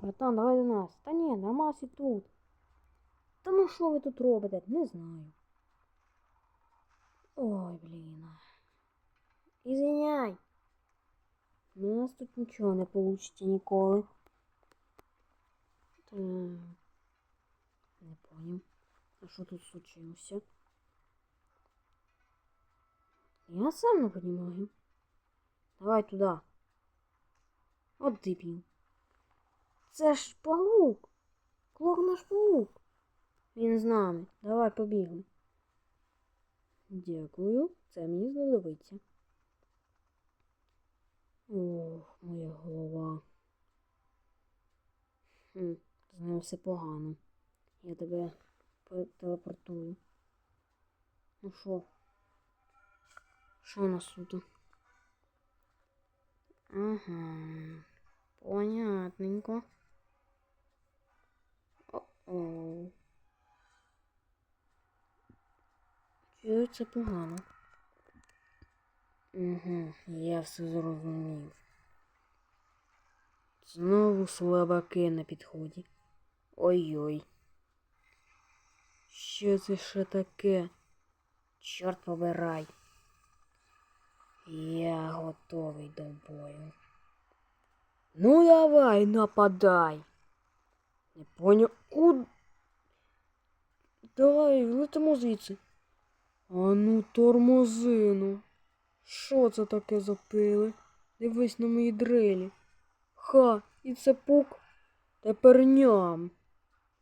Братан, давай до нас. Та ні, нормас і тут. Та ну що ви тут робите? Не знаю. Ой, блін. Ізвиняй. У нас тут нічого не получите ніколи. Так. Не понял. А що тут случилося? Я сам не понимаю. Давай туди. От дебіл. Це ж паук. Клок наш паук. Він з нами. Давай побігли. Дякую. Це мені знадобиться. Ох, моя голова. Хм, з ним все погано. Я тебе по- телепортую. Ну що? Що у нас тут? Ага. Понятненько. Це погано. Угу, я все зрозумів. Знову слабаки на підході. Ой-ой. Що це ще таке? Чорт побирай. Я готовий до бою. Ну давай, нападай. Не поняв. Куд... Давай, летимо звідси. А ну, тормозину. Що це таке за пили? Дивись на мої дрелі. Ха, і це пук. Тепер ням.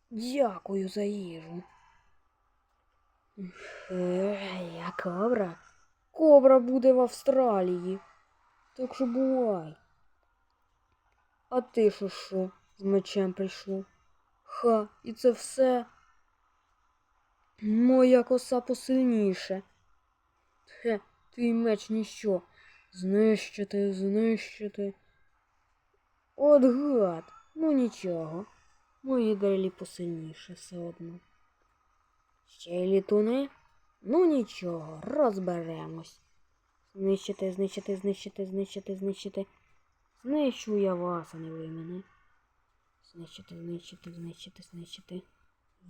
Дякую за їжу. Е, я кобра. Кобра буде в Австралії. Так що бувай. А ти що що з мечем прийшов? Ха, і це все. Моя коса посильніше. Хе, твій меч ніщо. Знищити, знищити. От гад, ну нічого. Мої дрелі посильніше все одно. Ще й літуни? Ну нічого, розберемось. Знищити, знищити, знищити, знищити, знищити. Знищу я вас, а не ви мене. Знищити, знищити, знищити, знищити.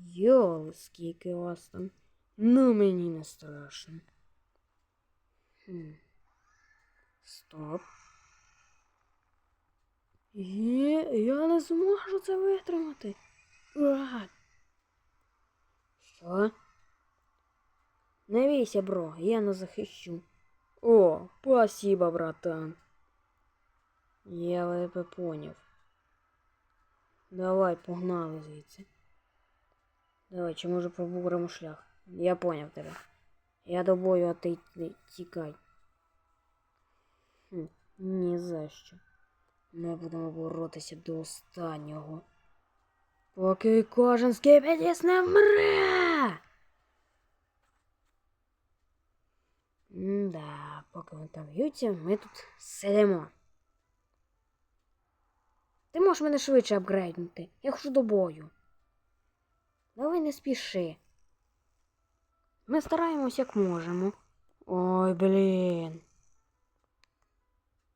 Йоли, скільки вас там. Ну мені не страшно. Хм. Стоп. Є, я не зможу це витримати. А! Що? Не бійся, бро, я не захищу. О, спасибо, братан. Я тебе поняв. Давай, погнали звідси. Давай, чи може пробуримо шлях? Я поняв тебе. Я до бою, а ти ти- тікай. Хм, ні за що. Ми будемо боротися до останнього. Поки кожен скипетіс не вмре. Да, поки вони там б'ються, ми тут сидимо. Ти можеш мене швидше апгрейднути. Я хочу до бою. Давай не спіши. Ми стараємось як можемо. Ой, блін.